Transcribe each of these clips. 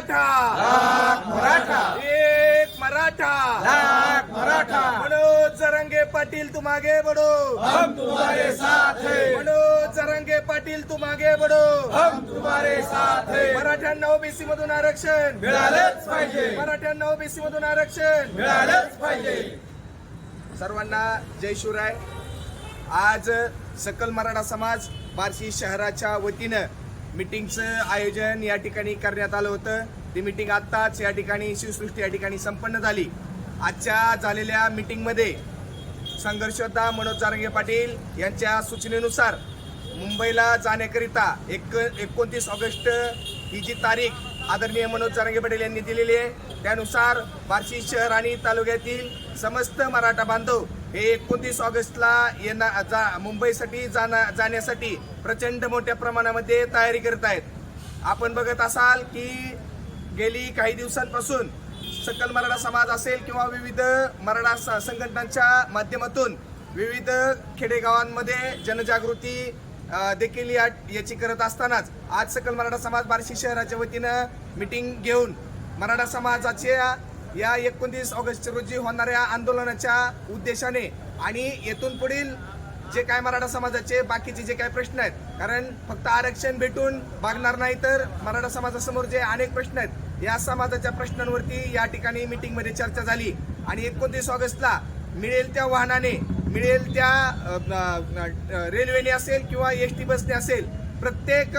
मराठा. मराठा. एक मराठा. लाख मराठा. मनोज जरंगे पाटील तुम आगे बढ़ो हम तुम्हारे साथ है. मनोज जरंगे पाटील तुम आगे बढ़ो हम तुम्हारे साथ है. मराठ्यांना ओबीसी मधून आरक्षण. मिळालंच पाहिजे. मराठ्यांना ओबीसी मधून आरक्षण. मिळालंच पाहिजे. सर्वांना जय शिवराय. आज सकल मराठा समाज बार्शी शहराच्या वतीनं मिटिंगचं आयोजन या ठिकाणी करण्यात आलं होतं. ती मिटिंग आत्ताच या ठिकाणी शिवसृष्टी या ठिकाणी संपन्न झाली. आजच्या झालेल्या मिटिंगमध्ये संघर्षोद्धा मनोज जारंगे पाटील यांच्या सूचनेनुसार मुंबईला जाण्याकरिता एक एकोणतीस ऑगस्ट ही जी तारीख आदरणीय मनोज जारंगे पाटील यांनी दिलेली आहे त्यानुसार बार्शी शहर आणि तालुक्यातील समस्त मराठा बांधव हे एकोणतीस ऑगस्टला येणार जा मुंबईसाठी जाना जाण्यासाठी प्रचंड मोठ्या प्रमाणामध्ये तयारी करत आहेत. आपण बघत असाल की गेली काही दिवसांपासून सकल मराठा समाज असेल किंवा विविध मराठा संघटनांच्या माध्यमातून विविध खेडेगावांमध्ये जनजागृती देखील या याची करत असतानाच आज सकल मराठा समाज बार्शी शहराच्या वतीनं मिटिंग घेऊन मराठा समाजाच्या या एकोणतीस ऑगस्ट रोजी होणाऱ्या आंदोलनाच्या उद्देशाने आणि येथून पुढील जे काय मराठा समाजाचे बाकीचे जे काय प्रश्न आहेत कारण फक्त आरक्षण भेटून भागणार नाही तर मराठा समाजासमोर जे अनेक प्रश्न आहेत या समाजाच्या प्रश्नांवरती या ठिकाणी मीटिंगमध्ये चर्चा झाली. आणि एकोणतीस ऑगस्टला मिळेल त्या वाहनाने मिळेल त्या रेल्वेने असेल किंवा एस टी बसने असेल प्रत्येक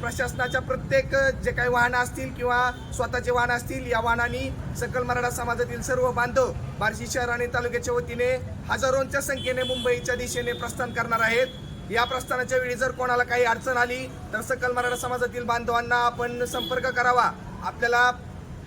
प्रशासनाच्या प्रत्येक जे काही वाहनं असतील किंवा स्वतःचे वाहन असतील या वाहनांनी सकल मराठा समाजातील सर्व बांधव बार्शी शहर आणि तालुक्याच्या वतीने हजारोंच्या संख्येने मुंबईच्या दिशेने प्रस्थान करणार आहेत. या प्रस्थानाच्या वेळी जर कोणाला काही अडचण आली तर सकल मराठा समाजातील बांधवांना आपण संपर्क करावा. आपल्याला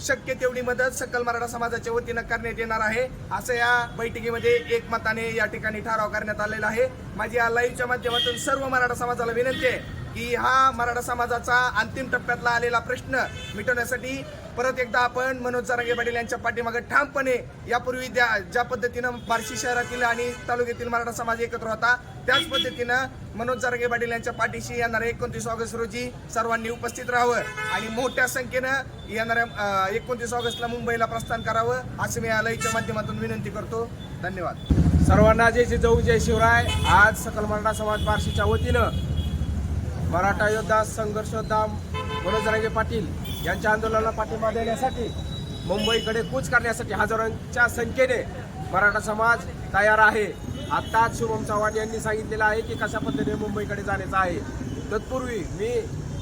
शक्य तेवढी मदत सकल मराठा समाजाच्या वतीनं करण्यात येणार आहे. असं या बैठकीमध्ये एकमताने या ठिकाणी ठराव करण्यात आलेला आहे. माझी या लाईव्हच्या माध्यमातून सर्व मराठा समाजाला विनंती आहे. की हा मराठा समाजाचा अंतिम टप्प्यातला आलेला प्रश्न मिटवण्यासाठी परत एकदा आपण मनोज जारंगे पाटील यांच्या पाठीमागे ठामपणे यापूर्वी द्या ज्या पद्धतीनं बार्शी शहरातील आणि तालुक्यातील मराठा समाज एकत्र होता त्याच पद्धतीनं मनोज जारंगे पाटील यांच्या पाठीशी येणाऱ्या एकोणतीस ऑगस्ट रोजी सर्वांनी उपस्थित राहावं आणि मोठ्या संख्येनं येणाऱ्या एकोणतीस ऑगस्टला मुंबईला प्रस्थान करावं असं मी या लईच्या माध्यमातून विनंती करतो. धन्यवाद. सर्वांना जय जिजाऊ जय शिवराय. आज सकल मराठा समाज बार्शीच्या वतीनं मराठा योद्धा संघर्ष योद्धा मनोज पाटील यांच्या आंदोलनाला पाठिंबा देण्यासाठी मुंबईकडे कूच करण्यासाठी हजारोंच्या संख्येने मराठा समाज तयार आहे. आत्ताच शुभम चव्हाण यांनी सांगितलेलं आहे की कशा पद्धतीने मुंबईकडे जाण्याचं आहे. तत्पूर्वी मी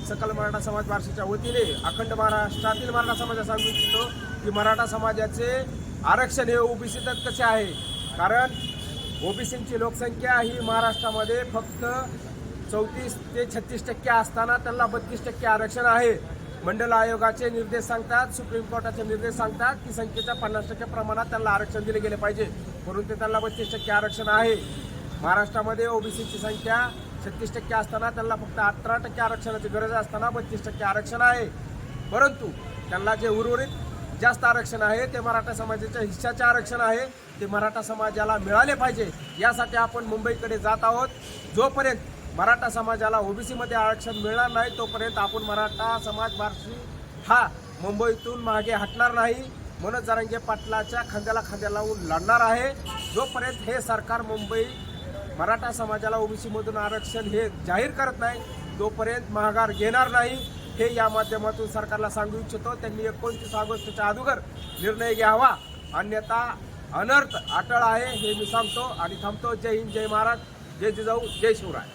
सकल मराठा समाज बार्शीच्या वतीने अखंड महाराष्ट्रातील मराठा समाजाला सांगू इच्छितो की मराठा समाजाचे आरक्षण हे ओबीसीतच कसे आहे? कारण ओबीसींची लोकसंख्या ही महाराष्ट्रामध्ये फक्त चौतीस ते छत्तीस टक्के असताना त्यांना बत्तीस टक्के आरक्षण आहे. मंडल आयोगाचे निर्देश सांगतात सुप्रीम कोर्टाचे निर्देश सांगतात की संख्येच्या पन्नास टक्के प्रमाणात त्यांना आरक्षण दिले गेले पाहिजे परंतु त्यांना बत्तीस टक्के आरक्षण आहे. महाराष्ट्रामध्ये ओबीसीची संख्या छत्तीस टक्के असताना त्यांना फक्त अठरा टक्के आरक्षणाची गरज असताना बत्तीस टक्के आरक्षण आहे. परंतु त्यांना जे उर्वरित जास्त आरक्षण आहे ते मराठा समाजाच्या हिश्शाचे आरक्षण आहे ते मराठा समाजाला मिळाले पाहिजे. यासाठी आपण मुंबईकडे जात आहोत. जोपर्यंत मराठा समाजाला ओबीसीमध्ये आरक्षण मिळणार नाही तोपर्यंत आपण मराठा समाज बार्शी हा मुंबईतून मागे हटणार नाही. मनोज जरांगे पाटलाच्या खांद्याला खांद्या लावून लढणार आहे. जोपर्यंत हे सरकार मुंबई मराठा समाजाला ओबीसीमधून आरक्षण हे जाहीर करत नाही तोपर्यंत महागार घेणार नाही. हे या माध्यमातून सरकारला सांगू इच्छितो. त्यांनी एकोणतीस ऑगस्टच्या अगोदर निर्णय घ्यावा. अन्यथा अनर्थ अटळ आहे हे मी सांगतो. आणि थांबतो. जय हिंद जय महाराज. जय जिजाऊ जय शिवराय.